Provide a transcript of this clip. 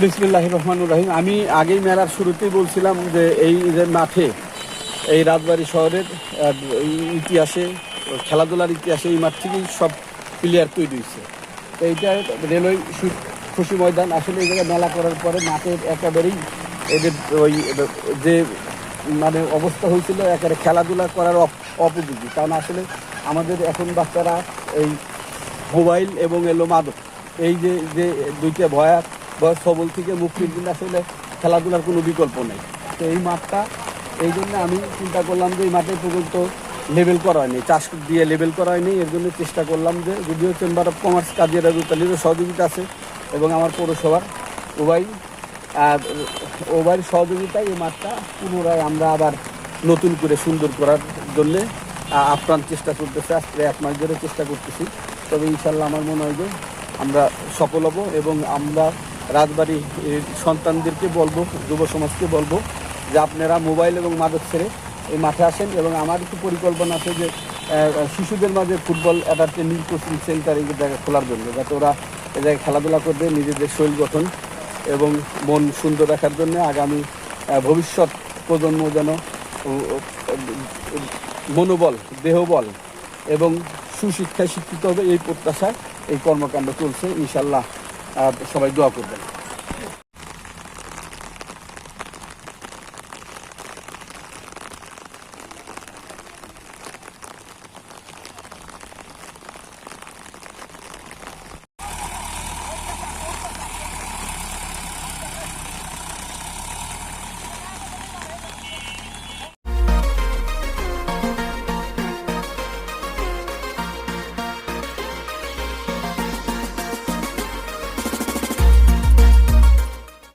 বিসমিল্লাহ রহমানুর রহিম। আমি আগেই মেলার শুরুতেই বলছিলাম যে এই যে মাঠে, এই রাজবাড়ি শহরের ইতিহাসে, খেলাধুলার ইতিহাসে এই মাঠ থেকেই সব প্লেয়ার তৈরি হয়েছে। তো এইটা রেলওয়ে খুশি ময়দান। আসলে এই জায়গায় মেলা করার পরে মাঠের একেবারেই এদের ওই যে মানে অবস্থা হয়েছিল, একেবারে খেলাধুলা করার অপ- অপযোগী। কারণ আসলে আমাদের এখন বাচ্চারা এই মোবাইল এবং এলো মাদক। এই যে যে দুইটা ভয়া ভয় সবল থেকে মুক্তির জন্য আসলে খেলাধুলার কোনো বিকল্প নেই। তো এই মাঠটা, এই জন্য আমি চিন্তা করলাম যে এই মাঠে পর্যন্ত লেবেল করা হয়নি, চাষ দিয়ে লেবেল করা হয়নি। এর জন্য চেষ্টা করলাম যে যদিও চেম্বার অফ কমার্স কাজী রাজুতালিরও সহযোগিতা আছে এবং আমার পৌরসভার উভয়, আর উভয়ের সহযোগিতায় এই মাঠটা পুনরায় আমরা আবার নতুন করে সুন্দর করার জন্যে আপ্রাণ চেষ্টা করতেছে। আজকে এক মাস ধরে চেষ্টা করতেছি। তবে ইনশাল্লাহ আমার মনে হয় যে আমরা সফল হব এবং আমরা রাজবাড়ি সন্তানদেরকে বলব, যুব সমাজকে বলব, যে আপনারা মোবাইল এবং মাদক ছেড়ে এই মাঠে আসেন এবং আমার একটু পরিকল্পনা আছে যে শিশুদের মাঝে ফুটবল একটা ট্রেনিং কোচিং সেন্টার এই জায়গায় খোলার জন্য, যাতে ওরা এ জায়গায় খেলাধুলা করবে, নিজেদের শরীর গঠন এবং মন সুন্দর রাখার জন্য আগামী ভবিষ্যৎ প্রজন্ম যেন মনোবল, দেহবল এবং সুশিক্ষায় শিক্ষিত হবে, এই প্রত্যাশায় এই কর্মকাণ্ড চলছে ইনশাল্লাহ সবাই দোয়া করবেন।